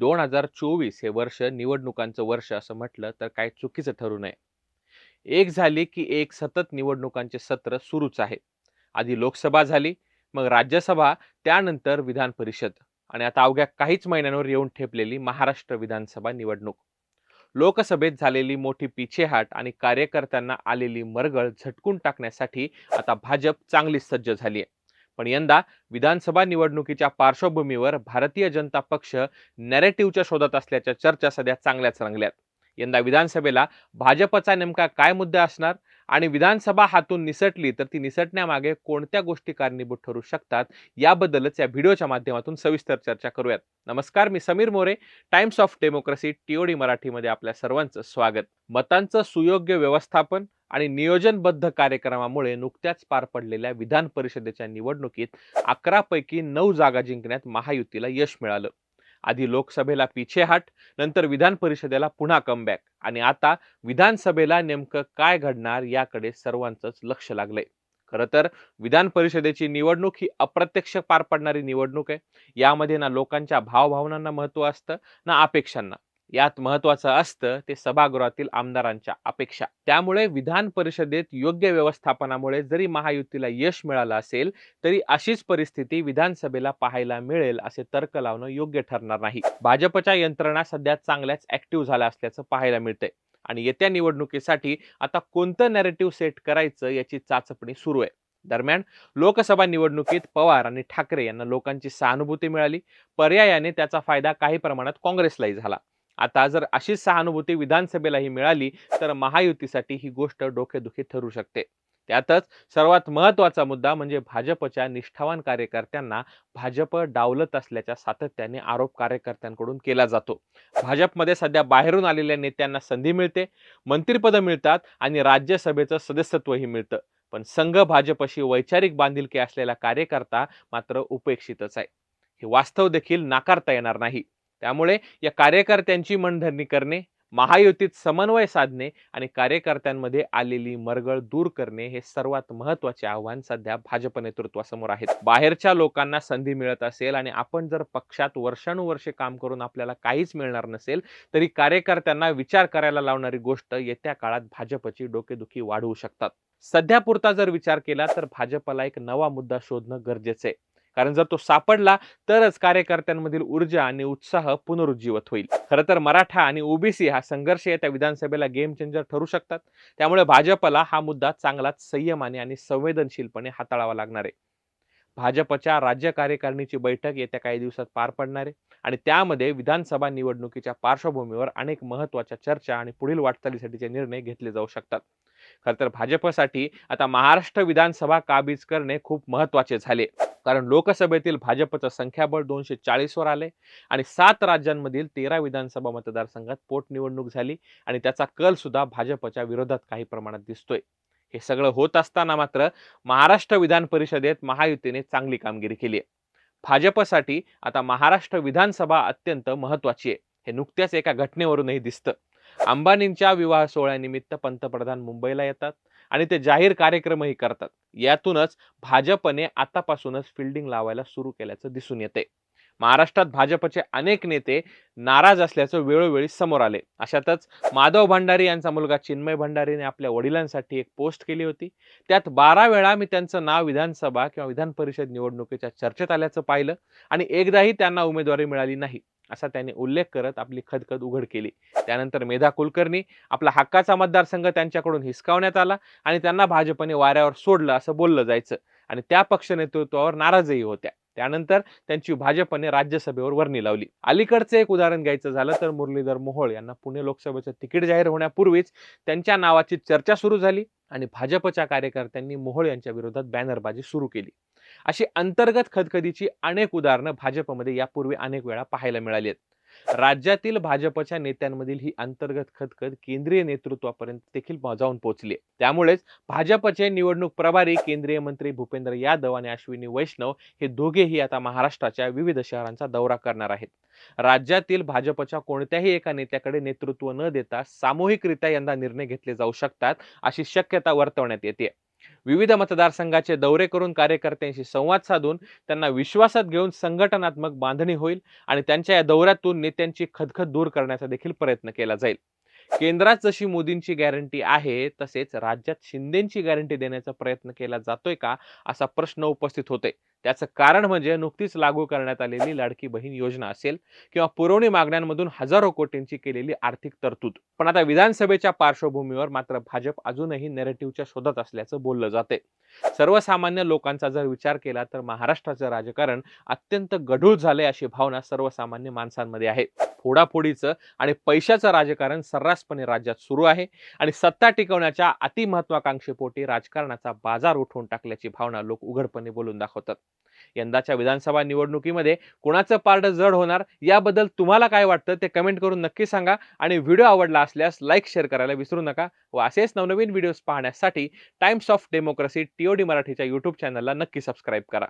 दोन हजार चोवीस हे वर्ष निवडणुकांचं वर्ष असं म्हटलं तर काही चुकीचं ठरू नये. एक झाली की एक सतत निवडणुकांचे सत्र सुरूच आहे. आधी लोकसभा झाली मग राज्यसभा त्यानंतर विधान परिषद आणि आता अवघ्या काहीच महिन्यांवर येऊन ठेपलेली महाराष्ट्र विधानसभा निवडणूक. लोकसभेत झालेली मोठी पिछेहाट आणि कार्यकर्त्यांना आलेली मरगळ झटकून टाकण्यासाठी आता भाजप चांगलीच सज्ज झाली आहे पण यंदा विधानसभा निवडणुकीच्या पार्श्वभूमीवर भारतीय जनता पक्ष नॅरेटिव्हच्या शोधात असल्याच्या चर्चा सध्या चांगल्याच रंगल्यात. यंदा विधानसभेला भाजपचा नेमका काय मुद्दा असणार? आणि विधानसभा हातून निसटली तर ती निसटण्यामागे कोणत्या गोष्टी कारणीभूत ठरू शकतात याबद्दलच या व्हिडिओच्या माध्यमातून सविस्तर चर्चा करूयात. नमस्कार मी Sameer More times of democracy TOD मराठीमध्ये आपल्या सर्वांचं स्वागत. मतांचं सुयोग्य व्यवस्थापन आणि नियोजनबद्ध कार्यक्रमामुळे नुकत्याच पार पडलेल्या विधान परिषदेच्या निवडणुकीत अकरापैकी नऊ जागा जिंकण्यात महायुतीला यश मिळालं. आधी लोकसभेला पिछेहाट नंतर विधान परिषदेला पुन्हा कमबॅक आणि आता विधानसभेला नेमकं काय घडणार याकडे सर्वांचंच लक्ष लागलंय. खरं तर विधान परिषदेची निवडणूक ही अप्रत्यक्ष पार पडणारी निवडणूक आहे. यामध्ये ना लोकांच्या भावभावनांना महत्त्व असतं ना अपेक्षांना. यात महत्वाचं असतं ते सभागृहातील आमदारांच्या अपेक्षा. त्यामुळे विधान परिषदेत योग्य व्यवस्थापनामुळे जरी महायुतीला यश मिळालं असेल तरी अशीच परिस्थिती विधानसभेला पाहायला मिळेल असे तर्क लावणं योग्य ठरणार नाही. भाजपच्या यंत्रणा सध्या चांगल्याच ऍक्टिव्ह झाल्या असल्याचं पाहायला मिळतंय. आणि येत्या निवडणुकीसाठी आता कोणतं नॅरेटिव्ह सेट करायचं याची चाचपणी सुरू आहे. दरम्यान लोकसभा निवडणुकीत पवार आणि ठाकरे यांना लोकांची सहानुभूती मिळाली. पर्यायाने त्याचा फायदा काही प्रमाणात काँग्रेसलाही झाला. आता जर अशीच सहानुभूती विधानसभेलाही मिळाली तर महायुतीसाठी ही गोष्ट डोकेदुखी ठरू शकते. त्यातच सर्वात महत्त्वाचा मुद्दा म्हणजे भाजपच्या निष्ठावान कार्यकर्त्यांना भाजप डावलत असल्याच्या सातत्याने आरोप कार्यकर्त्यांकडून केला जातो. भाजपमध्ये सध्या बाहेरून आलेल्या नेत्यांना संधी मिळते मंत्रिपदं मिळतात आणि राज्यसभेचं सदस्यत्वही मिळतं. पण संघ भाजपशी वैचारिक बांधिलकी असलेला कार्यकर्ता मात्र उपेक्षितच आहे. हे वास्तव देखील नाकारता येणार नाही. त्यामुळे या कार्यकर्त्यांची मनधरणी करणे महायुतीत समन्वय साधणे आणि कार्यकर्त्यांमध्ये आलेली मरगळ दूर करणे हे सर्वात महत्त्वाचे आव्हान सध्या भाजप नेतृत्वासमोर आहेत. बाहेरच्या लोकांना संधी मिळत असेल आणि आपण जर पक्षात वर्षानुवर्षे काम करून आपल्याला काहीच मिळणार नसेल तरी कार्यकर्त्यांना विचार करायला लावणारी गोष्ट येत्या काळात भाजपची डोकेदुखी वाढवू शकतात. सध्या पुरता जर विचार केला तर भाजपला एक नवा मुद्दा शोधणं गरजेचं आहे. कारण जर तो सापडला तरच कार्यकर्त्यांमधील ऊर्जा आणि उत्साह पुनरुज्जीवत होईल. खरं तर मराठा आणि ओबीसी हा संघर्ष येत्या विधानसभेला गेम चेंजर ठरू शकतात. त्यामुळे भाजपला हा मुद्दा चांगलाच संयमाने आणि संवेदनशीलपणे हाताळावा लागणार आहे. भाजपच्या राज्य कार्यकारिणीची बैठक येत्या काही दिवसात पार पडणार आहे आणि त्यामध्ये विधानसभा निवडणुकीच्या पार्श्वभूमीवर अनेक महत्त्वाच्या चर्चा आणि पुढील वाटचालीसाठीचे निर्णय घेतले जाऊ शकतात. खरं तर भाजपसाठी आता महाराष्ट्र विधानसभा काबीज करणे खूप महत्त्वाचे झाले. कारण लोकसभेतील भाजपचं संख्याबळ दोनशे चाळीसवर आले आणि सात राज्यांमधील तेरा विधानसभा मतदारसंघात पोटनिवडणूक झाली आणि त्याचा कल सुद्धा भाजपच्या विरोधात काही प्रमाणात दिसतोय. हे सगळं होत असताना मात्र महाराष्ट्र विधान परिषदेत महायुतीने चांगली कामगिरी केली आहे. भाजपसाठी आता महाराष्ट्र विधानसभा अत्यंत महत्वाची आहे. हे नुकत्याच एका घटनेवरूनही दिसतं. अंबानींच्या विवाह सोहळ्यानिमित्त पंतप्रधान मुंबईला येतात. आणि ते जाहीर कार्यक्रमही करतात. यातूनच भाजपने आतापासूनच फिल्डिंग लावायला सुरू केल्याचं दिसून येते. महाराष्ट्रात भाजपचे अनेक नेते नाराज असल्याचं वेळोवेळी समोर आले. अशातच माधव भंडारी यांचा मुलगा चिन्मय भंडारीने आपल्या वडिलांसाठी एक पोस्ट केली होती. त्यात बारा वेळा मी त्यांचं नाव विधानसभा किंवा विधान परिषद निवडणुकीच्या चर्चेत आल्याचं पाहिलं आणि एकदाही त्यांना उमेदवारी मिळाली नाही. असा त्यांनी उल्लेख करत आपली खदखद उघड केली. त्यानंतर मेधा कुलकर्णी आपला हक्काचा मतदारसंघ त्यांच्याकडून हिसकावण्यात आला आणि त्यांना भाजपने वाऱ्यावर सोडलं असं बोललं जायचं आणि त्या पक्ष नेतृत्वावर नाराजही होत्या. त्यानंतर त्यांची भाजपने राज्यसभेवर वर्णी लावली. अलीकडचं एक उदाहरण घ्यायचं झालं तर मुरलीधर मोहोळ यांना पुणे लोकसभेचं तिकीट जाहीर होण्यापूर्वीच त्यांच्या नावाची चर्चा सुरू झाली आणि भाजपच्या कार्यकर्त्यांनी मोहोळ यांच्या विरोधात बॅनरबाजी सुरू केली. अशी अंतर्गत खदखदीची अनेक उदाहरणं भाजपमध्ये यापूर्वी अनेक वेळा पाहायला मिळाली आहेत. राज्यातील भाजपच्या नेत्यांमधील ही अंतर्गत खदखद केंद्रीय नेतृत्वापर्यंत देखील जाऊन पोहोचली त्यामुळेच भाजपचे निवडणूक प्रभारी केंद्रीय मंत्री भूपेंद्र यादव आणि अश्विनी वैष्णव हे दोघेही आता महाराष्ट्राच्या विविध शहरांचा दौरा करणार आहेत. राज्यातील भाजपच्या कोणत्याही एका नेत्याकडे नेतृत्व न देता सामूहिकरित्या यंदा निर्णय घेतले जाऊ शकतात अशी शक्यता वर्तवण्यात येते. विविध मतदारसंघाचे दौरे करून कार्यकर्त्यांशी संवाद साधून त्यांना विश्वासात घेऊन संघटनात्मक बांधणी होईल आणि त्यांच्या या दौऱ्यातून नेत्यांची खदखद दूर करण्याचा देखील प्रयत्न केला जाईल. केंद्रात जशी मोदींची गॅरंटी आहे तसेच राज्यात शिंदेची गॅरंटी देण्याचा प्रयत्न केला जातोय का? असा प्रश्न उपस्थित होते त्याचं कारण म्हणजे नुकतीच लागू करण्यात आलेली लाडकी बहीण योजना असेल किंवा पुरवणी मागण्यांमधून हजारो कोटींची केलेली आर्थिक तरतूद. पण आता विधानसभेच्या पार्श्वभूमीवर मात्र भाजप अजूनही नेरेटिव्हच्या शोधात असल्याचं बोललं जाते सर्वसामान्य लोकांचा जर विचार केला तर महाराष्ट्राचं राजकारण अत्यंत गढूळ झालंय अशी भावना सर्वसामान्य माणसांमध्ये आहे. फोडाफोडीचं आणि पैशाचं राजकारण सर्रासपणे राज्यात सुरू आहे आणि सत्ता टिकवण्याच्या अतिमहत्वाकांक्षेपोटी राजकारणाचा बाजार उठवून टाकल्याची भावना लोक उघडपणे बोलून दाखवतात. यंदाच्या विधानसभा निवडणुकीमध्ये कुणाचं पार्ट जड होणार याबद्दल तुम्हाला काय वाटतं ते कमेंट करून नक्की सांगा. आणि व्हिडिओ आवडला असल्यास लाईक शेअर करायला विसरू नका व असेच नवनवीन व्हिडिओज पाहण्यासाठी टाइम्स ऑफ डेमोक्रेसी टीओडी मराठीच्या यूट्यूब चॅनलला नक्की सबस्क्राईब करा.